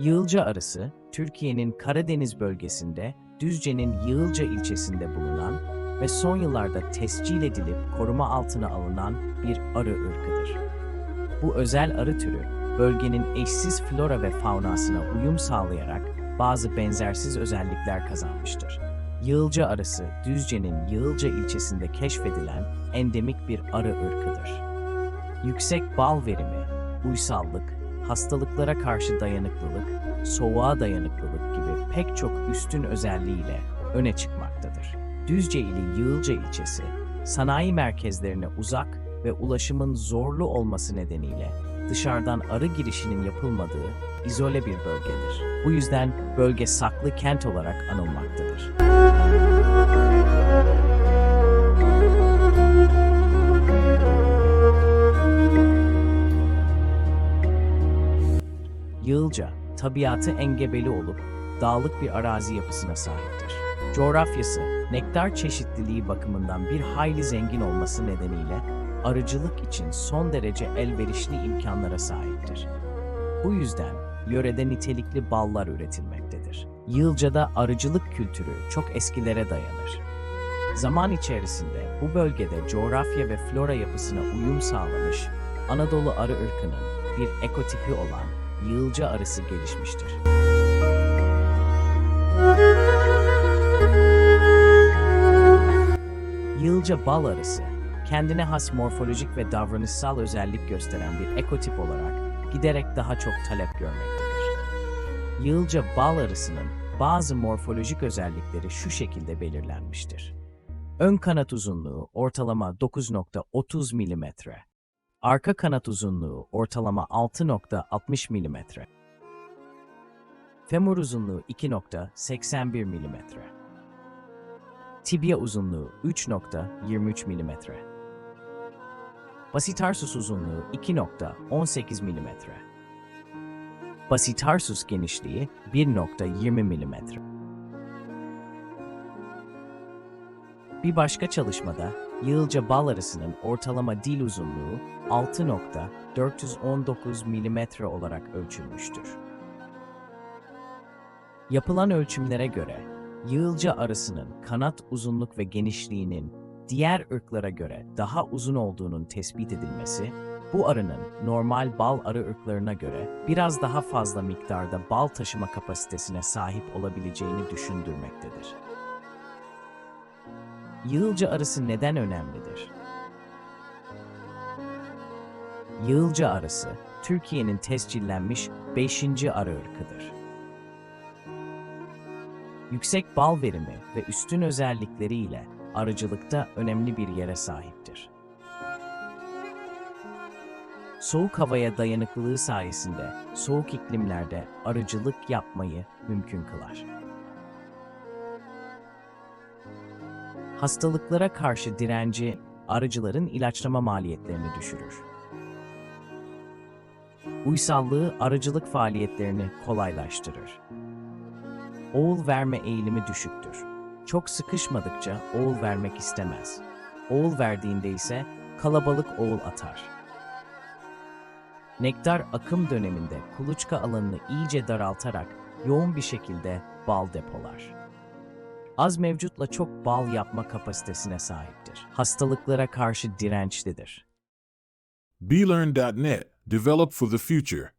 Yığılca arısı, Türkiye'nin Karadeniz bölgesinde Düzce'nin Yığılca ilçesinde bulunan ve son yıllarda tescil edilip koruma altına alınan bir arı ırkıdır. Bu özel arı türü, bölgenin eşsiz flora ve faunasına uyum sağlayarak bazı benzersiz özellikler kazanmıştır. Yığılca arısı, Düzce'nin Yığılca ilçesinde keşfedilen endemik bir arı ırkıdır. Yüksek bal verimi, uysallık, hastalıklara karşı dayanıklılık, soğuğa dayanıklılık gibi pek çok üstün özelliğiyle öne çıkmaktadır. Düzce ili Yığılca ilçesi, sanayi merkezlerine uzak ve ulaşımın zorlu olması nedeniyle dışarıdan arı girişinin yapılmadığı izole bir bölgedir. Bu yüzden bölge saklı kent olarak anılmaktadır. Yığılca, tabiatı engebeli olup dağlık bir arazi yapısına sahiptir. Coğrafyası, nektar çeşitliliği bakımından bir hayli zengin olması nedeniyle arıcılık için son derece elverişli imkanlara sahiptir. Bu yüzden yörede nitelikli ballar üretilmektedir. Yığılca'da arıcılık kültürü çok eskilere dayanır. Zaman içerisinde bu bölgede coğrafya ve flora yapısına uyum sağlamış Anadolu arı ırkının bir ekotipi olan yığılca arısı gelişmiştir. Yığılca bal arısı, kendine has morfolojik ve davranışsal özellik gösteren bir ekotip olarak giderek daha çok talep görmektedir. Yığılca bal arısının bazı morfolojik özellikleri şu şekilde belirlenmiştir. Ön kanat uzunluğu ortalama 9.30 mm. Arka kanat uzunluğu ortalama 6.60 mm. Femur uzunluğu 2.81 mm. Tibia uzunluğu 3.23 mm. Basitarsus uzunluğu 2.18 mm. Basitarsus genişliği 1.20 mm. Bir başka çalışmada yığılca bal arısının ortalama dil uzunluğu 6.419 mm olarak ölçülmüştür. Yapılan ölçümlere göre yığılca arısının kanat uzunluk ve genişliğinin diğer ırklara göre daha uzun olduğunun tespit edilmesi, bu arının normal bal arı ırklarına göre biraz daha fazla miktarda bal taşıma kapasitesine sahip olabileceğini düşündürmektedir. Yığılca arısı neden önemlidir? Yığılca arısı, Türkiye'nin tescillenmiş 5. arı ırkıdır. Yüksek bal verimi ve üstün özellikleriyle arıcılıkta önemli bir yere sahiptir. Soğuk havaya dayanıklılığı sayesinde soğuk iklimlerde arıcılık yapmayı mümkün kılar. Hastalıklara karşı direnci arıcıların ilaçlama maliyetlerini düşürür. Uysallığı arıcılık faaliyetlerini kolaylaştırır. Oğul verme eğilimi düşüktür. Çok sıkışmadıkça oğul vermek istemez. Oğul verdiğinde ise kalabalık oğul atar. Nektar akım döneminde kuluçka alanını iyice daraltarak yoğun bir şekilde bal depolar. Az mevcutla çok bal yapma kapasitesine sahiptir. Hastalıklara karşı dirençlidir. BeLearn.net, developed for the future.